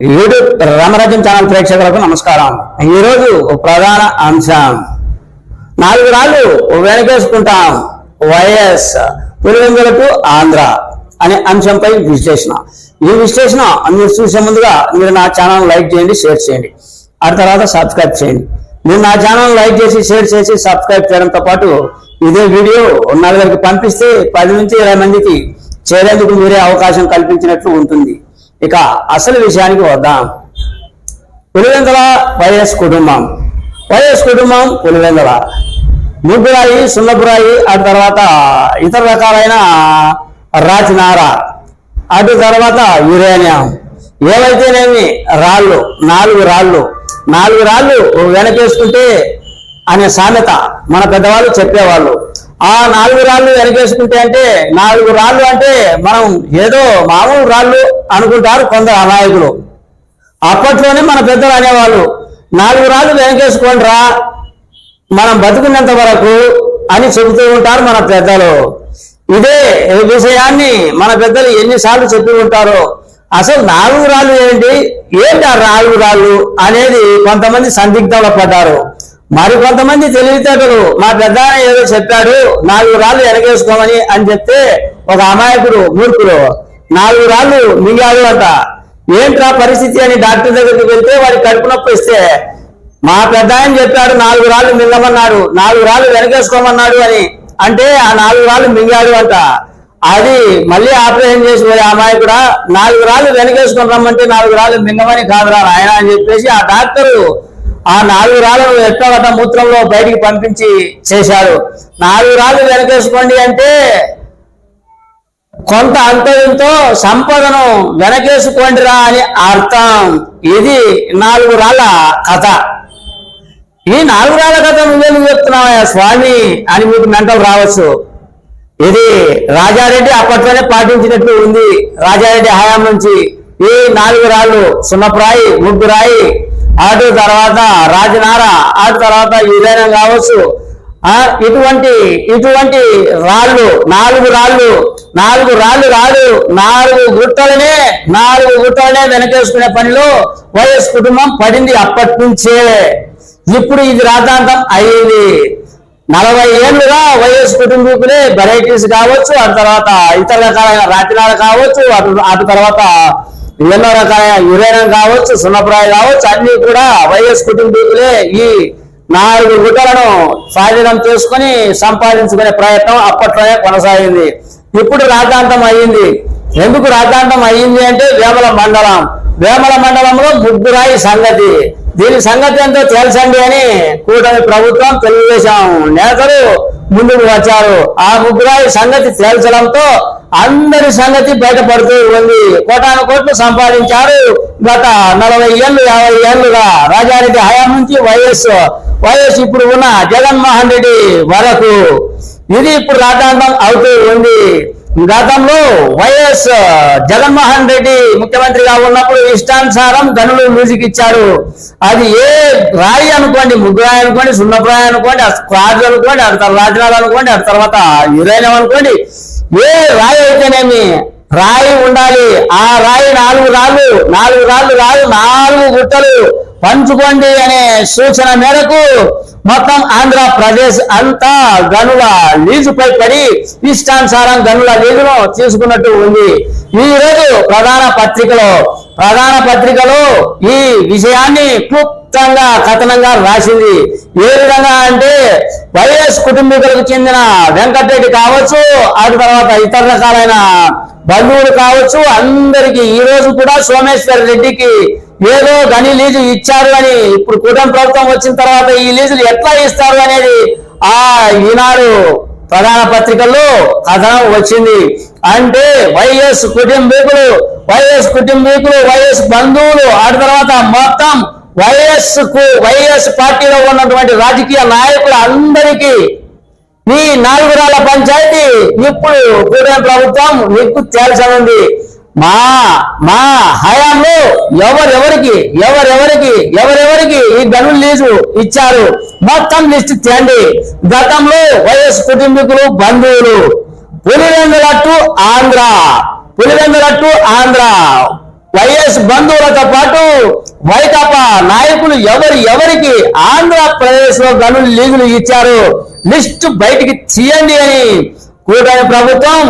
YouTube రామరాజ్యం channel ప్రేక్షకులకు నమస్కారం. ఈరోజు ప్రధాన అంశం. నాలుగు రాళ్ళు వెనకేసుకుంటాం. వైఎస్ పులివెందులకు ఆంధ్ర అనే అంశంపై విశ్లేషణ. ఈ విశ్లేషణ మీరు చూసే ముందుగా మీరు నా ఛానల్ లైక్ చేయండి షేర్ చేయండి. ఆ తర్వాత సబ్స్క్రైబ్ చేయండి. మీరు నా ఛానల్ లైక్ చేసి షేర్ చేసి సబ్స్క్రైబ్ చేయడంతో పాటు ఇదే వీడియో నలుగురికి పంపిస్తే పది నుంచి ఇరవై మందికి చేరేందుకు మీరే అవకాశం కల్పించినట్లు ఉంటుంది. ఇక అసలు విషయానికి వద్దాం. పులివెందల వైఎస్ కుటుంబం. వైఎస్ కుటుంబం పులివెందల. ముగ్గురాయి సున్నపురాయి ఆ తర్వాత ఇతర రకాలైన రాచినార అటు తర్వాత యురేనియం. ఏవైతేనేమి? రాళ్ళు నాలుగు రాళ్ళు. నాలుగు రాళ్ళు వెనకేసుకుంటే అనే సామెత మన పెద్దవాళ్ళు చెప్పేవాళ్ళు. ఆ నాలుగు రాళ్ళు వెనకేసుకుంటే అంటే నాలుగు రాళ్ళు అంటే మనం ఏదో మామూలు రాళ్ళు అనుకుంటారు కొందరు అనాయకులు. అప్పట్లోనే మన పెద్దలు అనేవాళ్ళు నాలుగు రాళ్ళు వెనకేసుకోండి రా మనం బతుకున్నంత వరకు అని చెబుతూ ఉంటారు మన పెద్దలు. ఇదే విషయాన్ని మన పెద్దలు ఎన్నిసార్లు చెప్పి ఉంటారో అసలు నాలుగు రాళ్ళు ఏంటి? ఏంటి ఆ రాళ్ళు రాళ్ళు అనేది కొంతమంది సందిగ్ధంలో పడ్డారు. మరి కొంతమంది తెలివితేటలు మా పెద్దాయన ఏదో చెప్పాడు నాలుగు రాళ్ళు ఎరగేసుకోమని అని చెప్తే ఒక అమాయకుడు మూర్ఖుడు నాలుగు రాళ్ళు మింగాడు అంట. ఏంట్రా పరిస్థితి అని డాక్టర్ దగ్గరికి వెళ్తే వాడి కడుపు నొప్పి ఇస్తే మా పెద్ద ఆయన చెప్పాడు నాలుగు రాళ్ళు మింగమన్నాడు నాలుగు రాళ్ళు వెనకేసుకోమన్నాడు అని. అంటే ఆ నాలుగు రాళ్ళు మింగాడు అంట. అది మళ్ళీ ఆపరేషన్ చేసి పోయే అమ్మాయి కూడా నాలుగు రాళ్ళు వెనకేసుకుని రమ్మంటే నాలుగు రాళ్ళు మింగమని కాదురా ఆయన అని చెప్పేసి ఆ డాక్టరు ఆ నాలుగు రాళ్ళను ఎట్టగట మూత్రంలో బయటికి పంపించి చేశాడు. నాలుగు రాళ్ళు వెనకేసుకోండి అంటే కొంత అంతయంతో సంపదను వెనకేసుకోండిరా అని అర్థం. ఇది నాలుగు రాళ్ళ కథ. ఈ నాలుగు రాళ్ళ కథ నువ్వెందుకు చెప్తున్నావా స్వామి అని మీకు మెంటల్ రావచ్చు. ఇది రాజారెడ్డి అప్పట్లోనే పాటించినట్లు ఉంది. రాజారెడ్డి హయాం నుంచి ఈ నాలుగు రాళ్ళు సున్నపురాయి ముగ్గురాయి అటు తర్వాత రాజనార అటు తర్వాత యురేనం కావచ్చు ఆ ఇటువంటి ఇటువంటి రాళ్ళు నాలుగు రాళ్ళు నాలుగు రాళ్ళు రాళ్ళు నాలుగు గుట్టలనే నాలుగు గుట్టలనే వెనకేసుకునే పనిలో వైఎస్ కుటుంబం పడింది అప్పటి నుంచే ఇప్పుడు ఇది రాజాంతం అయ్యింది నలభై ఏళ్ళుగా వైఎస్ కుటుంబీకులే వెరైటీస్ కావచ్చు అటు తర్వాత ఇతర రకాలైన రాజనాలు కావచ్చు అటు అటు తర్వాత ఎన్నో రకాల యురేనం కావచ్చు సున్నప్రాయ కావచ్చు అన్ని కూడా వైఎస్ కుటుంబీకులే ఈ నాలుగు గుడ్డలను స్వాధీనం చేసుకుని సంపాదించుకునే ప్రయత్నం అప్పట్లోనే కొనసాగింది. ఇప్పుడు రాజాంతం అయ్యింది. ఎందుకు రాజాంతం అయ్యింది అంటే వేమల మండలం. వేమల మండలంలో ముగ్గురాయి సంగతి. దీని సంగతి ఎంతో తెలుసండి అని కూటమి ప్రభుత్వం తెలుగుదేశం నేతలు ముందుకు వచ్చారు. ఆ ముగ్గురాయి సంగతి తేల్చడంతో అందరి సంగతి బయటపడుతూ ఉంది. కోటాను కోట్లు సంపాదించారు. గత నలభై ఏళ్ళు యాభై ఏళ్ళుగా రాజారెడ్డి హయాం నుంచి వైఎస్ వైఎస్ ఇప్పుడు ఉన్న జగన్మోహన్ రెడ్డి వరకు. ఇది ఇప్పుడు రాజాంతం అవుతూ ఉంది. గతంలో వైఎస్ జగన్మోహన్ రెడ్డి ముఖ్యమంత్రిగా ఉన్నప్పుడు ఇష్టానుసారం గనులు మ్యూజిక్ ఇచ్చారు. అది ఏ రాయి అనుకోండి ముగ్గురాయి అనుకోండి సున్నప్రాయి అనుకోండి రాజు అనుకోండి అటు తర్వాత రాజనాలు అనుకోండి అటు తర్వాత యురేనియం అనుకోండి ఏ రాయి అయితేనేమి రాయి ఉండాలి. ఆ రాయి నాలుగు రాళ్ళు నాలుగు రాళ్ళు రాళ్ళు నాలుగు గుట్టలు పంచుకోండి అనే సూచన మేరకు మొత్తం ఆంధ్రప్రదేశ్ అంతా గనుల లీజుపై పడి ఇష్టానుసారం గనుల లీజును తీసుకున్నట్టు ఉంది. ఈ రోజు ప్రధాన పత్రికలో ప్రధాన పత్రికలో ఈ విషయాన్ని క్లుప్తంగా కథనంగా రాసింది. ఏ విధంగా అంటే వైఎస్ కుటుంబీకులకు చెందిన వెంకటరెడ్డి కావచ్చు ఆ తర్వాత ఇతర రకాలైన బంధువులు కావచ్చు అందరికీ ఈ రోజు కూడా సోమేశ్వర్ రెడ్డికి ఏదో గని లీజు ఇచ్చారు అని ఇప్పుడు కూటమి ప్రభుత్వం వచ్చిన తర్వాత ఈ లీజులు ఎట్లా ఇస్తారు అనేది ఆ ఈనాడు ప్రధాన పత్రికల్లో కథనం వచ్చింది. అంటే వైఎస్ కుటుంబీకులు వైఎస్ కుటుంబీకులు వైఎస్ బంధువులు ఆ తర్వాత మొత్తం వైఎస్కు వైఎస్ పార్టీలో ఉన్నటువంటి రాజకీయ నాయకులు అందరికీ ఈ నాలుగు రాళ్ళ పంచాయతీ ఇప్పుడు కూటమి ప్రభుత్వం నీకు తేల్చనుంది. మా మా హయాంలో ఎవరెవరికి ఎవరెవరికి ఎవరెవరికి ఈ గనులు లీజు ఇచ్చారు? మొత్తం లిస్ట్ తేండి గతంలో వైఎస్ కుటుంబీకులు బంధువులు. పులివెందులట్టు ఆంధ్ర. పులివెందులట్టు ఆంధ్ర. వైఎస్ బంధువులతో పాటు వైకాపా నాయకులు ఎవరు ఎవరికి ఆంధ్రప్రదేశ్లో గనులు లీజులు ఇచ్చారు? లిస్టు బయటికి తీయండి అని కూటమి ప్రభుత్వం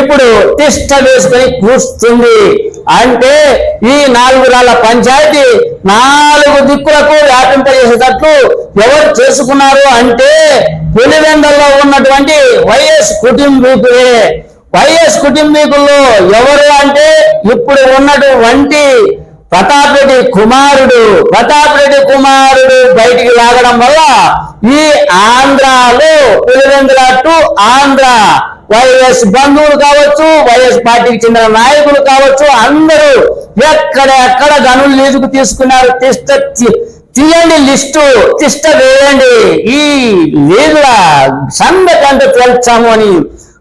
ఇప్పుడు తిష్ట వేసుకొని కూస్తుంది. అంటే ఈ నాలుగు రాళ్ళ పంచాయతీ నాలుగు దిక్కులకు వ్యాపింపజేసేటట్లు ఎవరు చేసుకున్నారు అంటే పులివెందల్లో ఉన్నటువంటి వైఎస్ కుటుంబీకులే. వైఎస్ కుటుంబీకుల్లో ఎవరు అంటే ఇప్పుడు ఉన్నటువంటి ప్రతాప్ రెడ్డి కుమారుడు ప్రతాప్ రెడ్డి కుమారుడు బయటికి లాగడం వల్ల ఈ ఆంధ్రాలో పులివెందుల టు ఆంధ్ర వైఎస్ బంధువులు కావచ్చు వైఎస్ పార్టీకి చెందిన నాయకులు కావచ్చు అందరూ ఎక్కడ ఎక్కడ గనులు లీజుకు తీసుకున్నారు తిష్ట తీయండి లిస్టు తిష్ట వేయండి. ఈ లీజుల సందకంట తేల్చాము అని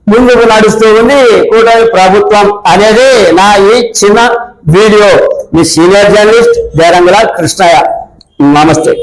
ముందుకు నడుస్తూ ఉంది కూటమి ప్రభుత్వం అనేది నా ఈ చిన్న వీడియో. మీ సీనియర్ జర్నలిస్ట్ జయరంగుల కృష్ణయ్య. నమస్తే.